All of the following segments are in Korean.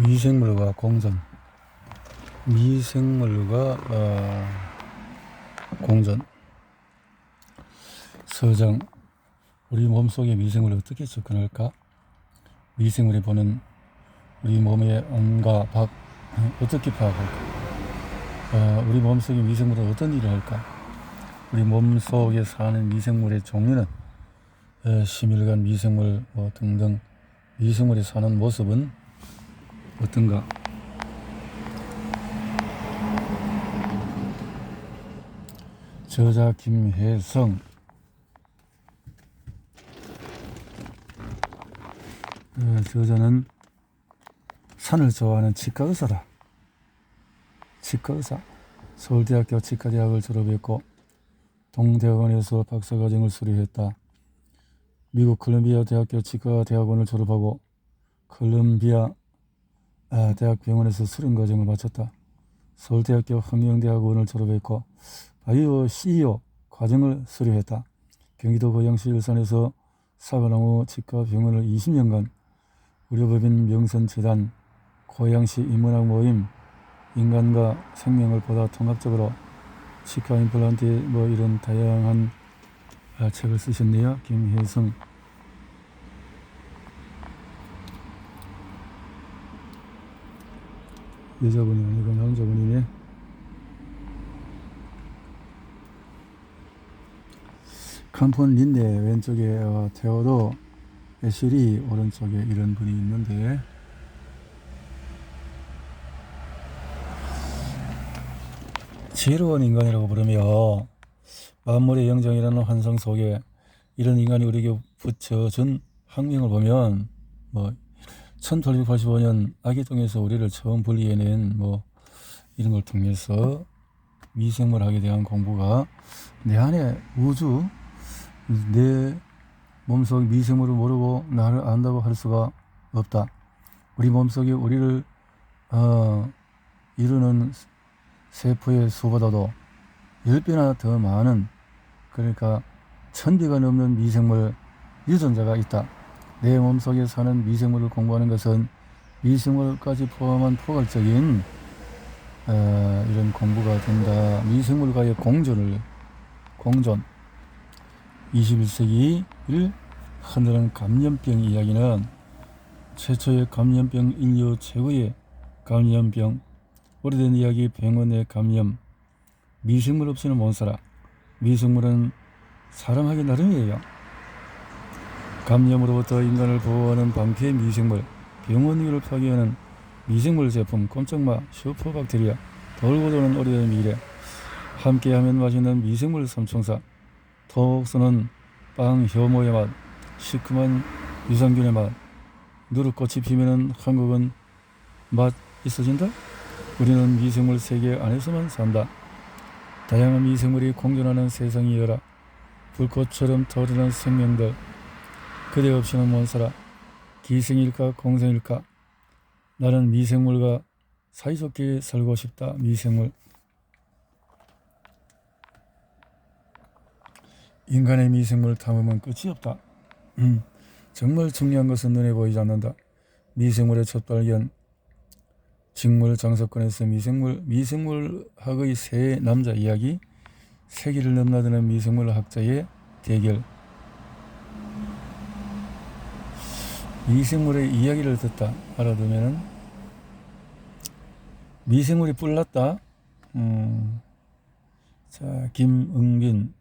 미생물과 공전 미생물과 어, 공전 서정 우리 몸속의 미생물을 어떻게 접근할까? 미생물이 보는 우리 몸의 온과 밖 어, 어떻게 파악할까? 어, 우리 몸속의 미생물은 어떤 일을 할까? 우리 몸속에 사는 미생물의 종류는 어, 심혈관 미생물 뭐 등등 미생물이 사는 모습은 어떤가? 저자 김혜성 어, 저자는 산을 좋아하는 치과 의사다. 치과 의사. 서울대학교 치과대학을 졸업했고 동대학원에서 박사과정을 수료했다. 미국 콜롬비아 대학교 치과대학원을 졸업하고 콜롬비아 아, 대학병원에서 수련 과정을 마쳤다. 서울대학교 흥영대학원을 졸업했고 바이오 CEO 과정을 수료했다. 경기도 고양시 일산에서 사과나무 치과 병원을 20년간 의료법인 명선재단 고양시 인문학 모임 인간과 생명을 보다 통합적으로 치과 임플란트 뭐 이런 다양한 아, 책을 쓰셨네요. 김혜성 여자분이 아니고 남자분이네. 칸폰 린데 왼쪽에 어, 테오도 에실이 오른쪽에 이런 분이 있는데 지혜로운 인간이라고 부르며 만물의 영장이라는 환상 속에 이런 인간이 우리에게 붙여준 학명을 보면 뭐 1885년 아기똥에서 우리를 처음 분리해낸 뭐 이런 걸 통해서 미생물학에 대한 공부가 내 안에 우주 내 몸속 미생물을 모르고 나를 안다고 할 수가 없다. 우리 몸속에 우리를 어, 이루는 세포의 수보다도 10배나 더 많은 그러니까 천비가 넘는 미생물 유전자가 있다. 내 몸속에 사는 미생물을 공부하는 것은 미생물까지 포함한 포괄적인 어, 이런 공부가 된다. 미생물과의 공존을 공존. 21세기를 흔드는 감염병 이야기는 최초의 감염병 인류 최고의 감염병 오래된 이야기 병원의 감염. 미생물 없이는 못 살아. 미생물은 사람하기 나름이에요 감염으로부터 인간을 보호하는 방패 미생물 병원 위를 파괴하는 미생물 제품 꼼짝마 슈퍼박테리아 돌고 도는 오래된 미래 함께하면 맛있는 미생물 삼총사 톡스는 빵 효모의 맛 시큼한 유산균의 맛 누룩꽃이 피면은 한국은 맛 있어진다? 우리는 미생물 세계 안에서만 산다. 다양한 미생물이 공존하는 세상이여라. 불꽃처럼 타오르는 생명들. 그대 없이는 못 살아. 기생일까 공생일까? 나는 미생물과 사이좋게 살고 싶다. 미생물. 인간의 미생물 탐험은 끝이 없다. 음, 정말 중요한 것은 눈에 보이지 않는다. 미생물의 첫 발견, 직물 장사권에서 미생물 미생물학의 세 남자 이야기, 세기를 넘나드는 미생물 학자의 대결. 미생물의 이야기를 듣다 알아두면은 미생물이 뿔났다. 음, 자 김응빈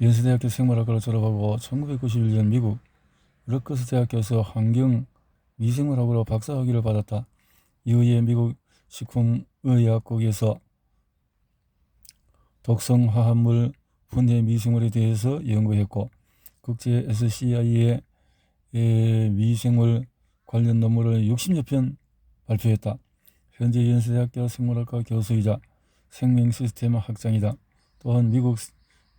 연세대학교 생물학과를 졸업하고 1991년 미국 러커스 대학교에서 환경 미생물학으로 박사학위를 받았다. 이후에 미국 식품의약국에서 독성화합물 분해 미생물에 대해서 연구했고 국제 SCI의 미생물 관련 논문을 60여 편 발표했다. 현재 연세대학교 생물학과 교수이자 생명시스템 학장이다. 또한 미국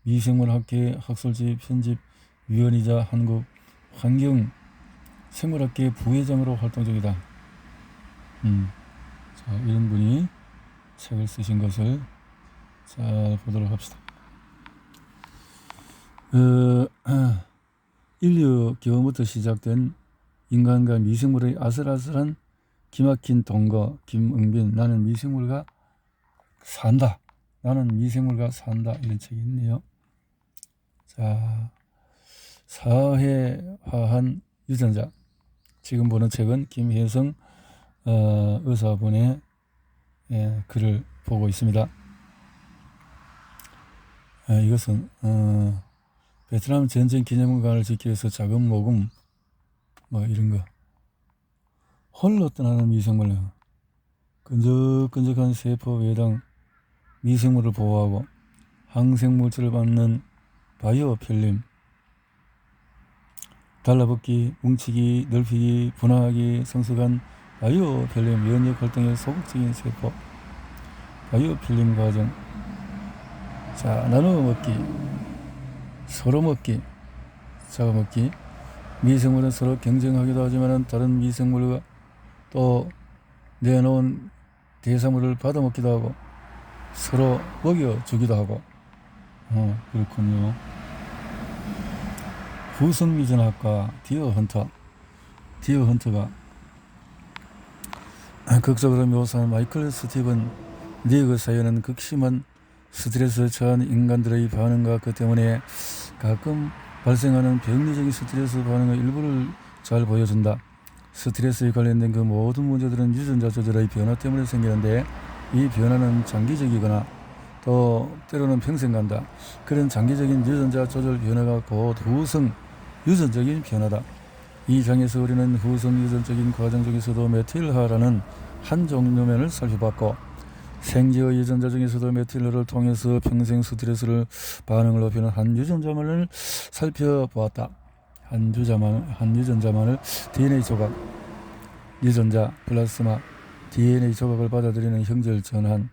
미생물학회 학술지 편집위원이자 한국 환경 생물학계 부회장으로 활동 중이다. 음, 자 이런 분이 책을 쓰신 것을 잘 보도록 합시다. 어, 인류 기원부터 시작된 인간과 미생물의 아슬아슬한 기막힌 동거 김응빈 나는 미생물과 산다. 나는 미생물과 산다. 이런 책이 있네요. 자, 사회화한 유전자. 지금 보는 책은 김혜성 어, 의사분의 예, 글을 보고 있습니다. 아, 이것은 어, 베트남 전쟁 기념관을 지키기 위해서 자금 모금 뭐 이런 거. 홀로 떠나는 미생물 끈적끈적한 세포 외당 미생물을 보호하고 항생물질을 받는 바이오 필름. 달라붙기, 뭉치기, 넓히기, 분화하기, 성숙한 바이오 필름 면역 활동의 소극적인 세포. 바이오 필름 과정. 자 나누어 먹기 서로 먹기 잡아 먹기 미생물은 서로 경쟁하기도 하지만 다른 미생물과 또 내놓은 대사물을 받아 먹기도 하고 서로 먹여 주기도 하고. 어 그렇군요. 후성미전학과 디어 헌터 디어 헌터가 극적으로 묘사한 마이클 스티븐 리그 사연은 극심한 스트레스에 처한 인간들의 반응과 그 때문에 가끔 발생하는 병리적인 스트레스 반응의 일부를 잘 보여준다. 스트레스에 관련된 그 모든 문제들은 유전자 조절의 변화 때문에 생기는데 이 변화는 장기적이거나 또 때로는 평생 간다. 그런 장기적인 유전자 조절 변화가 곧 후성 유전적인 변화다. 이 장에서 우리는 후성 유전적인 과정 중에서도 메틸화라는 한 종류면을 살펴봤고 생지의 유전자 중에서도 메틸러를 통해서 평생 스트레스를 반응을 높이는 한 유전자만을 살펴보았다. 한 유전자만 한 유전자만을 DNA 조각, 유전자, 플라스마, DNA 조각을 받아들이는 형질 전환,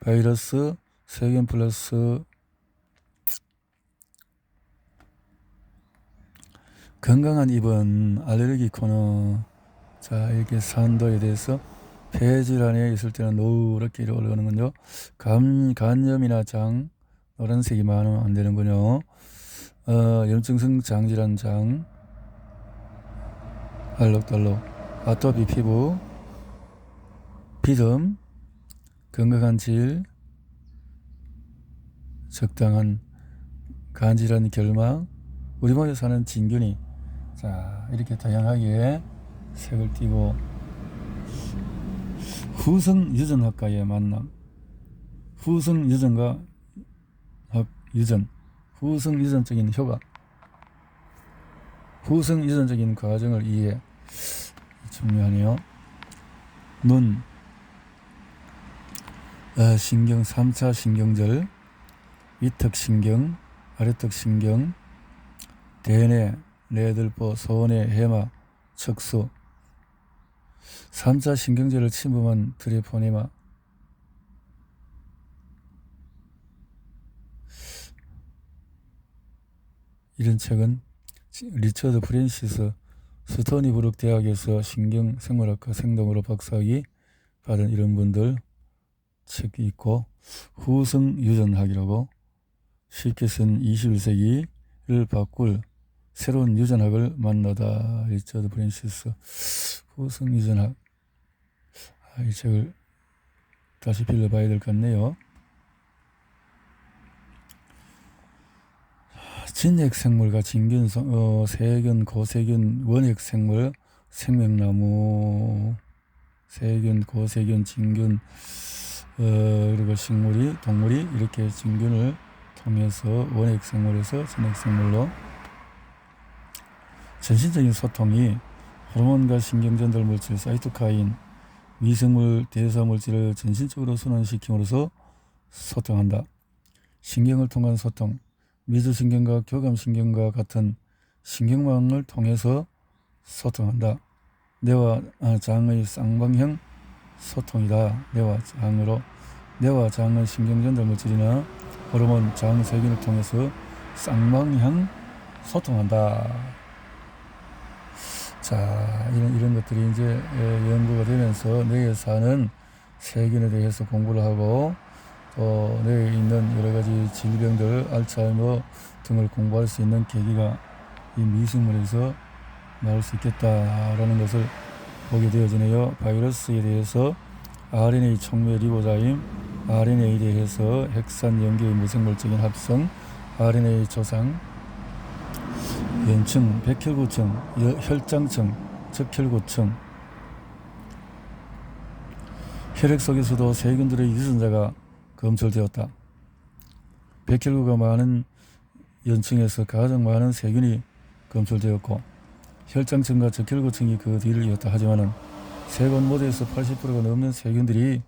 바이러스, 세균 플러스 건강한 입은 알레르기 코너. 자 이렇게 산도에 대해서 폐질환에 있을 때는 노랗게 올라오는군요. 감, 간염이나 장, 노란색이 많으면 안 되는군요. 어, 염증성 장질환 장, 알록달록, 아토피 피부, 비듬, 건강한 질, 적당한 간질환 결막, 우리 몸에 사는 진균이 자 이렇게 다양하게 색을 띠고 후성 유전학과의 만남. 후성 유전과 학 유전. 후성 유전적인 효과. 후성 유전적인 과정을 이해. 중요하네요. 눈 어, 신경 3차 신경절. 위턱 신경 아래턱 신경. 대뇌 뇌들보 소뇌 해마 척수 3차 신경제를 침범한 트리포니마. 이런 책은 리처드 프랜시스 스토니브룩 대학에서 신경생물학과 생동으로 박사학위 받은 이런 분들 책이 있고 후성유전학이라고 쉽게 쓴 21세기를 바꿀 새로운 유전학을 만나다 리처드 프랜시스 후성유전학 아, 이 책을 다시 빌려봐야 될 것 같네요. 진핵생물과 진균, 어, 세균, 고세균, 원핵생물, 생명나무, 세균, 고세균, 진균, 어, 그리고 식물이, 동물이 이렇게 진균을 통해서 원핵생물에서 진핵생물로 전신적인 소통이 호르몬과 신경전달 물질, 사이토카인, 미생물, 대사 물질을 전신적으로 순환시킴으로써 소통한다. 신경을 통한 소통, 미주신경과 교감신경과 같은 신경망을 통해서 소통한다. 뇌와 아, 장의 쌍방형 소통이다. 뇌와 장으로 뇌와 장의 신경전달 물질이나 호르몬, 장 세균을 통해서 쌍방향 소통한다. 자, 이런, 이런 것들이 이제 연구가 되면서 뇌에 사는 세균에 대해서 공부를 하고 또 뇌에 있는 여러 가지 질병들, 알츠하이머 등을 공부할 수 있는 계기가 이 미생물에서 나올 수 있겠다라는 것을 보게 되어지네요. 바이러스에 대해서 RNA 촉매 리보자임, RNA에 대해서 핵산 연계의 무생물적인 합성, RNA 조상, 연층, 백혈구층, 여- 혈장층, 적혈구층, 혈액 속에서도 세균들의 유전자가 검출되었다. 백혈구가 많은 연층에서 가장 많은 세균이 검출되었고 혈장층과 적혈구층이 그 뒤를 이었다 하지만은 세건 모두에서 80%가 넘는 세균들이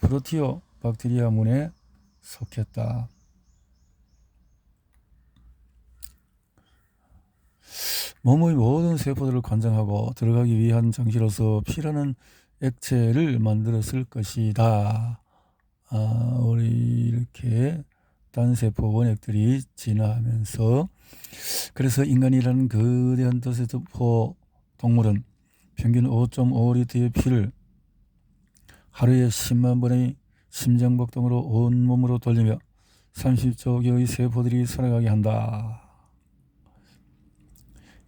프로티오 박테리아 문에 속했다. 몸의 모든 세포들을 관장하고 들어가기 위한 장치로서 피라는 액체를 만들었을 것이다. 아, 우리 이렇게 단세포 원액들이 진화하면서 그래서 인간이라는 거대한 단세포 동물은 평균 5.5리터의 피를 하루에 10만 번의 심장박동으로 온몸으로 돌리며 30조 개의 세포들이 살아가게 한다.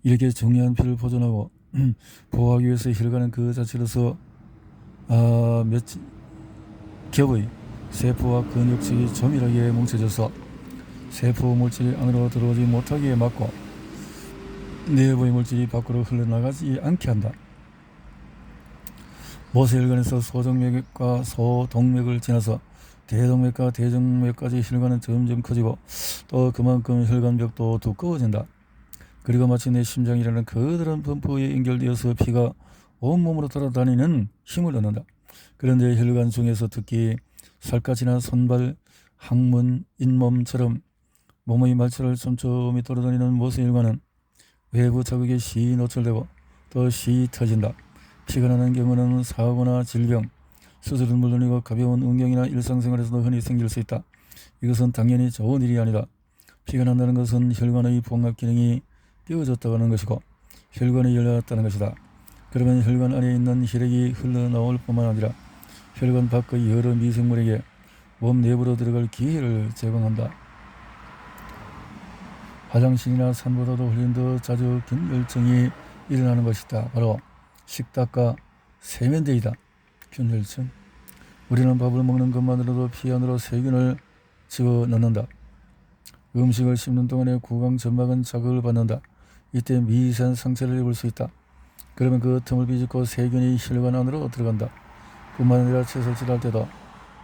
이렇게 중요한 피를 보존하고 보호하기 위해서 혈관은 그 자체로서 아, 몇 겹의 세포와 근육층이 조밀하게 뭉쳐져서 세포 물질이 안으로 들어오지 못하게 막고 내부의 물질이 밖으로 흘러나가지 않게 한다. 모세혈관에서 소정맥과 소동맥을 지나서 대동맥과 대정맥까지 혈관은 점점 커지고 또 그만큼 혈관벽도 두꺼워진다. 그리고 마치 내 심장이라는 커다란 펌프에 연결되어서 피가 온몸으로 돌아다니는 힘을 얻는다. 그런데 혈관 중에서 특히 살갗이나 손발, 항문, 잇몸처럼 몸의 말처를 촘촘히 돌아다니는 모세 혈관은 외부 자극에 시 노출되고 또시 터진다. 피가 나는 경우는 사고나 질병, 수술은 물론이고 가벼운 운경이나 일상생활에서도 흔히 생길 수 있다. 이것은 당연히 좋은 일이 아니다. 피가 난다는 것은 혈관의 봉합 기능이 깨어졌다는 것이고 혈관이 열렸다는 것이다. 그러면 혈관 안에 있는 혈액이 흘러나올 뿐만 아니라 혈관 밖의 여러 미생물에게 몸 내부로 들어갈 기회를 제공한다. 화장실이나 산보다도 훨씬 더 자주 균열증이 일어나는 것이다. 바로 식탁과 세면대이다. 균열증. 우리는 밥을 먹는 것만으로도 피 안으로 세균을 집어 넣는다. 음식을 씹는 동안에 구강 점막은 자극을 받는다. 이때 미세한 상처를 입을 수 있다. 그러면 그 틈을 비집고 세균이 혈관 안으로 들어간다. 뿐만 아니라 채설질할 때도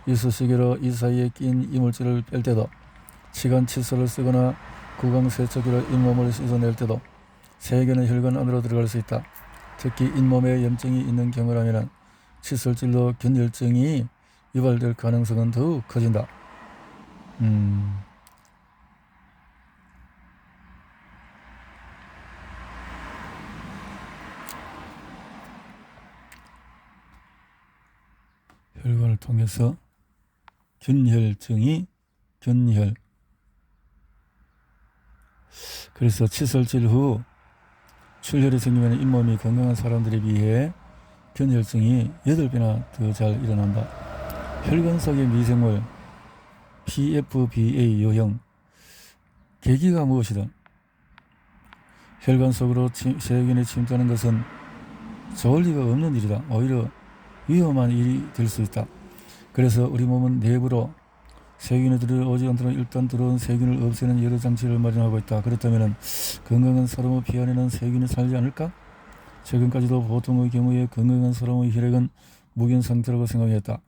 이쑤시개로 이 사이에 낀 이물질을 뺄 때도 치간 칫솔을 쓰거나 구강 세척기로 잇몸을 씻어낼 때도 세균은 혈관 안으로 들어갈 수 있다. 특히 잇몸에 염증이 있는 경우라면 칫솔질로 균열증이 유발될 가능성은 더욱 커진다. 음. 혈관을 통해서 균혈증이 균혈 그래서 칫솔질 후 출혈이 생기면 잇몸이 건강한 사람들에 비해 균혈증이 8배나 더 잘 일어난다. 혈관 속의 미생물 PFBA 유형 계기가 무엇이든 혈관 속으로 침, 세균이 침투하는 것은 좋을 리가 없는 일이다. 오히려 위험한 일이 될 수 있다. 그래서 우리 몸은 내부로 세균이 들어오지 않도록 일단 들어온 세균을 없애는 여러 장치를 마련하고 있다. 그렇다면 건강한 사람의 피 안에는 세균이 살지 않을까? 최근까지도 보통의 경우에 건강한 사람의 혈액은 무균 상태라고 생각했다.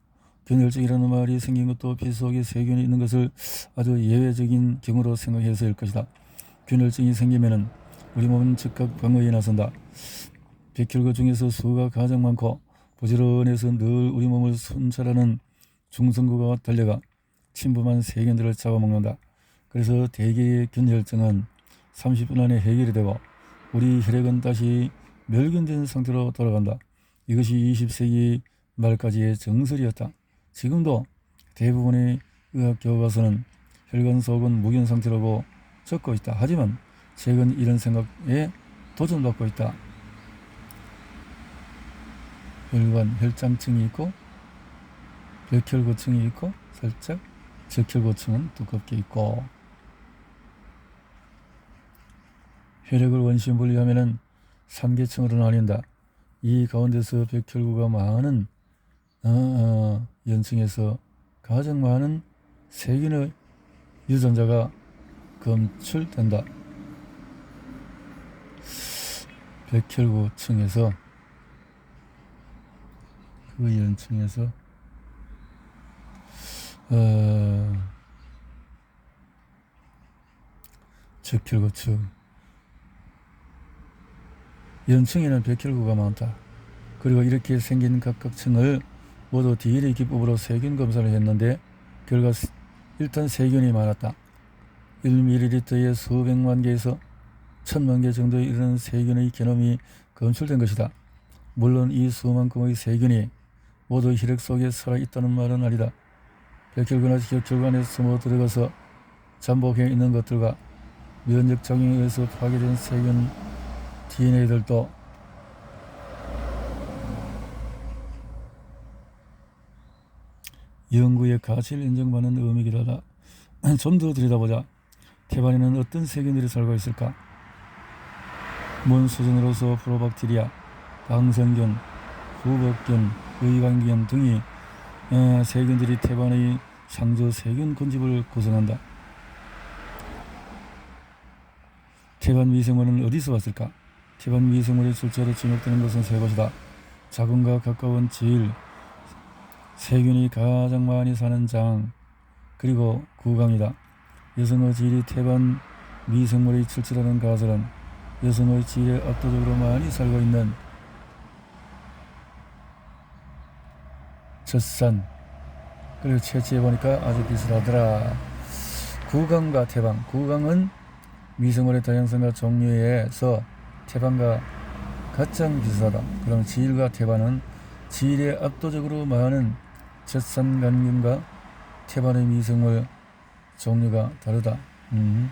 균열증이라는 말이 생긴 것도 피 속에 세균이 있는 것을 아주 예외적인 경우로 생각해서일 것이다. 균열증이 생기면은 우리 몸은 즉각 방어에 나선다. 백혈구 중에서 수가 가장 많고 부지런해서 늘 우리 몸을 순찰하는 중성구가 달려가 침범한 세균들을 잡아먹는다. 그래서 대개의 균혈증은 30분 안에 해결이 되고 우리 혈액은 다시 멸균된 상태로 돌아간다. 이것이 20세기 말까지의 정설이었다. 지금도 대부분의 의학 교과서는 혈관 속은 무균 상태라고 적고 있다. 하지만 최근 이런 생각에 도전받고 있다. 혈관 혈장층이 있고 백혈구층이 있고 살짝 적혈구층은 두껍게 있고 혈액을 원심 분리하면은 3계층으로 나뉜다. 이 가운데서 백혈구가 많은 어, 어, 연층에서 가장 많은 세균의 유전자가 검출된다. 백혈구층에서 그 연층에서 어, 적혈구층 연층에는 백혈구가 많다. 그리고 이렇게 생긴 각각 층을 모두 DNA 기법으로 세균 검사를 했는데 결과 스- 일단 세균이 많았다. 1ml에 수백만 개에서 천만 개 정도에 이르는 세균의 게놈이 검출된 것이다. 물론 이 수만큼의 세균이 모두 혈액 속에 살아있다는 말은 아니다. 백혈구나 혈혈구 안에 숨어 들어가서 잠복해 있는 것들과 면역 작용에 의해서 파괴된 세균 DNA들도 연구의 가치를 인정받는 의미이기도 하다. 좀 더 들여다보자. 태반에는 어떤 세균들이 살고 있을까? 문 수준으로서 프로박테리아, 방성균, 후복균, 의관균 등이 어, 세균들이 태반의 상조 세균 군집을 구성한다. 태반 미생물은 어디서 왔을까? 태반 미생물의 출처로 지목되는 것은 세 곳이다. 자궁과 가까운 질, 세균이 가장 많이 사는 장, 그리고 구강이다. 여성의 질이 태반 미생물의 출처라는 가설은 여성의 질에 압도적으로 많이 살고 있는 젖산 그리고 채취해 보니까 아주 비슷하더라. 구강과 태방. 구강은 미생물의 다양성과 종류에서 태반과 가장 비슷하다. 그럼 질과 태반은 질에 압도적으로 많은 젖산간균과 태반의 미생물 종류가 다르다. 음.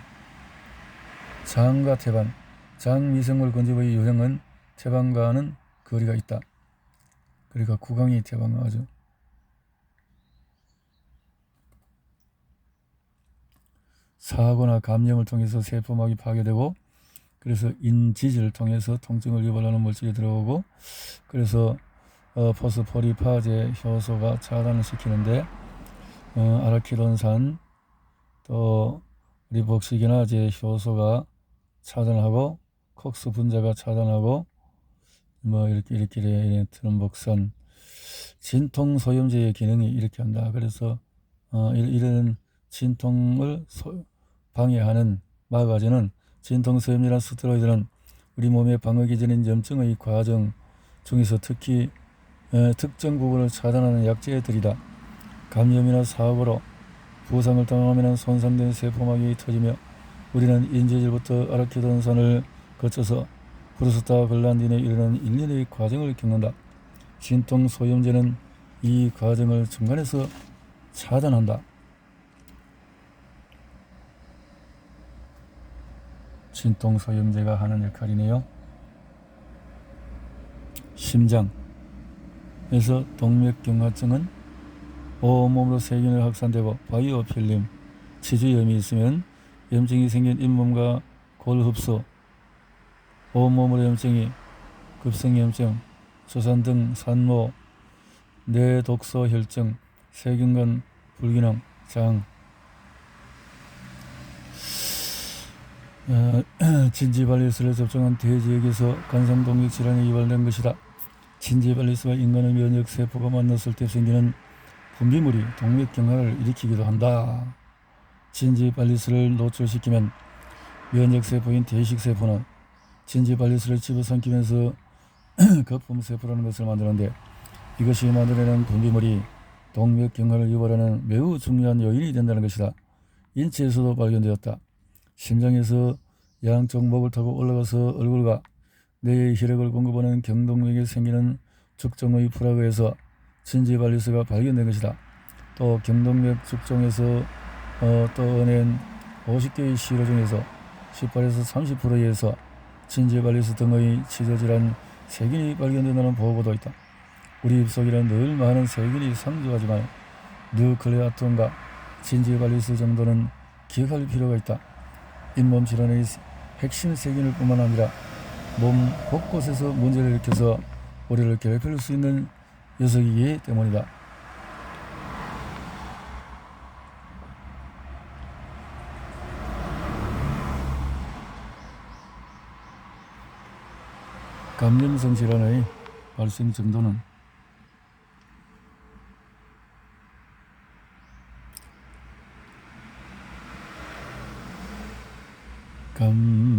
장과 태반. 장 미생물 건조의 유형은 태반과는 거리가 있다. 그러니까 구강이 태반과 아주 사고나 감염을 통해서 세포막이 파괴되고 그래서 인지질을 통해서 통증을 유발하는 물질이 들어오고 그래서 어, 포스포리파제 효소가 차단을 시키는데 어, 아라키돈산 또 리복시기나제 효소가 차단하고 콕스 분자가 차단하고 뭐 이렇게 이렇게 이렇게 트럼복산 진통 소염제의 기능이 이렇게 한다. 그래서 어, 이- 이런 진통을 소- 방해하는 막아주는 진통 소염이란 스테로이드는 우리 몸의 방어 기전인 염증의 과정 중에서 특히 에, 특정 부분을 차단하는 약제들이다. 감염이나 사고로 부상을 당하면 손상된 세포막이 터지며 우리는 인지질부터 아라키돈산을 거쳐서 프로스타 글란딘에 이르는 일련의 과정을 겪는다. 진통 소염제는 이 과정을 중간에서 차단한다. 진통 소염제가 하는 역할이네요. 심장 에서 동맥경화증은 온몸으로 세균을 확산되고 바이오필름, 치주염이 있으면 염증이 생긴 잇몸과 골 흡수, 온몸으로 염증이 급성염증, 조산 등 산모, 뇌독소 혈증, 세균간 불균형, 장, 진지발리스를 접종한 돼지에게서 간성동맥 질환이 유발된 것이다. 진지발리스와 인간의 면역 세포가 만났을 때 생기는 분비물이 동맥 경화를 일으키기도 한다. 진지발리스를 노출시키면 면역 세포인 대식 세포는 진지발리스를 집어삼키면서 거품 세포라는 것을 만드는데 이것이 만들어내는 분비물이 동맥 경화를 유발하는 매우 중요한 요인이 된다는 것이다. 인체에서도 발견되었다. 심장에서 양쪽 목을 타고 올라가서 얼굴과 뇌의 혈액을 공급하는 경동맥에 생기는 축종의 프라그에서 진지발리스가 발견된 것이다. 또 경동맥 축종에서 어, 떠낸 50개의 시로 중에서 18에서 30%에서 진지발리스 등의 치저질환 세균이 발견된다는 보고도 있다. 우리 입속에는 늘 많은 세균이 상주하지만 뉴클레아톤과 진지발리스 정도는 기억할 필요가 있다. 잇몸 질환의 핵심 세균을 뿐만 아니라 몸 곳곳에서 문제를 일으켜서 우리를 괴롭힐 수 있는 녀석이기 때문이다. 감염성 질환의 발생 정도는 감